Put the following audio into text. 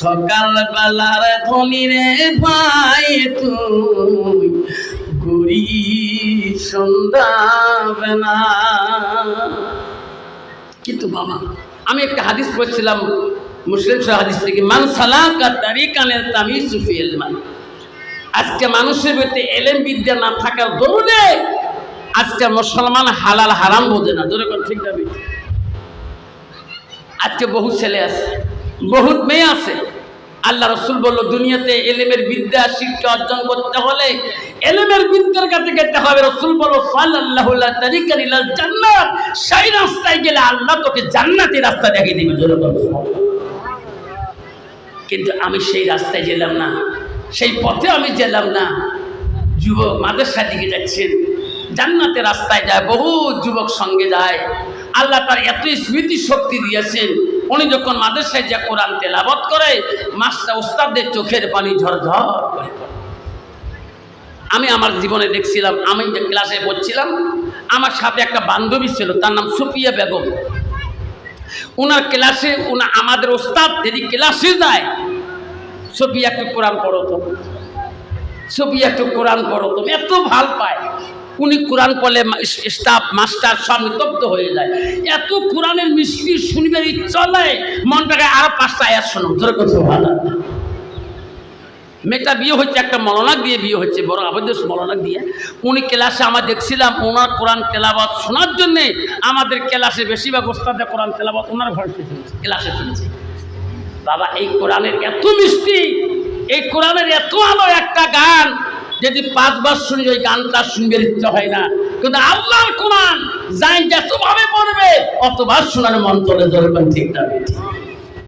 সকাল বেলার ধনী রে ভাই তুই গুরি সন্ধ্যাবেলা। কিন্তু বাবা, আমি একটা হাদিস পড়ছিলাম, মুসলিম শরীফ হাদিস থেকে, মান সালাকা তারিকানের তামিজ সুফি এলমান আজকে মানুষের ভিতরে এলেম বিদ্যা না থাকার দরুনে আজকে মুসলমান হালাল হারাম বোঝে না। কোন ঠিক আজকে বহু ছেলে আছে বহুত মেয়ে আছে। আল্লাহ রসুল বলল, দুনিয়াতে এলেমের বিদ্যা, শিক্ষা অর্জন করতে হলে এলেমের বিদ্যার কাছে যেতে হবে। রসুল বলল তারিকার ইলাল জান্নাত। সেই রাস্তায় গেলে আল্লাহ তোকে জান্নাতি রাস্তা দেখিয়ে দিবে। কিন্তু আমি সেই রাস্তায় গেলাম না। সেই পথে আমি গেলাম না। যুবক মাদ্রাসা দিকে যাচ্ছেন। জান্নাতের রাস্তায় যায় বহু যুবক সঙ্গে যায়। আল্লাহ তার এত স্মৃতি শক্তি দিয়েছেন উনি যখন মাদ্রাসায় যা কোরআন তেলাবত করে, মাস্টার ওস্তাদদের চোখের পানি ঝরঝর করে। আমি আমার জীবনে দেখছিলাম, আমি যে ক্লাসে পড়ছিলাম, আমার সাথে একটা বান্ধবী ছিল, তার নাম সুফিয়া বেগম। ওনার ক্লাসে ওনা আমাদের ওস্তাদ যদি ক্লাসে যায় ছবি একটু কোরআন পড়ো তো ছবি একটু কোরআন পড়ো তো এত ভালো পায় উনি কোরআন পড়লে স্টাফ, মাস্টার সব নিতব্ধ হয়ে যায়। এত কোরআনের মিষ্টি শুনবে নেই মনটাকে আরও পাঁচটা আয়াত শোনো। ধরে কথা ভালো মেয়েটা বিয়ে হচ্ছে একটা মলনাক দিয়ে বিয়ে হচ্ছে বড় আবদ্ধ মলনাক দিয়ে। উনি ক্লাসে আমরা দেখছিলাম ওনার কোরআন তেলাবাত শোনার জন্যে আমাদের ক্লাসে বেশিরভাগ ওস্তাদে কোরআন তেলাবাত ওনার ঘরে শুনছে, ক্লাসে শুনছে। বাবা, এই কোরআনের এত মিষ্টি, এই কোরআনের এত আলো একটা গান যদি পাঁচবার শুনি, ওই গানটা শুনবে ইচ্ছা হয় না। কিন্তু আল্লাহর কোরআন, যাই যতভাবে পড়বে অতবার শোনার মন চলে ধরবেন, ঠিক না ঠিক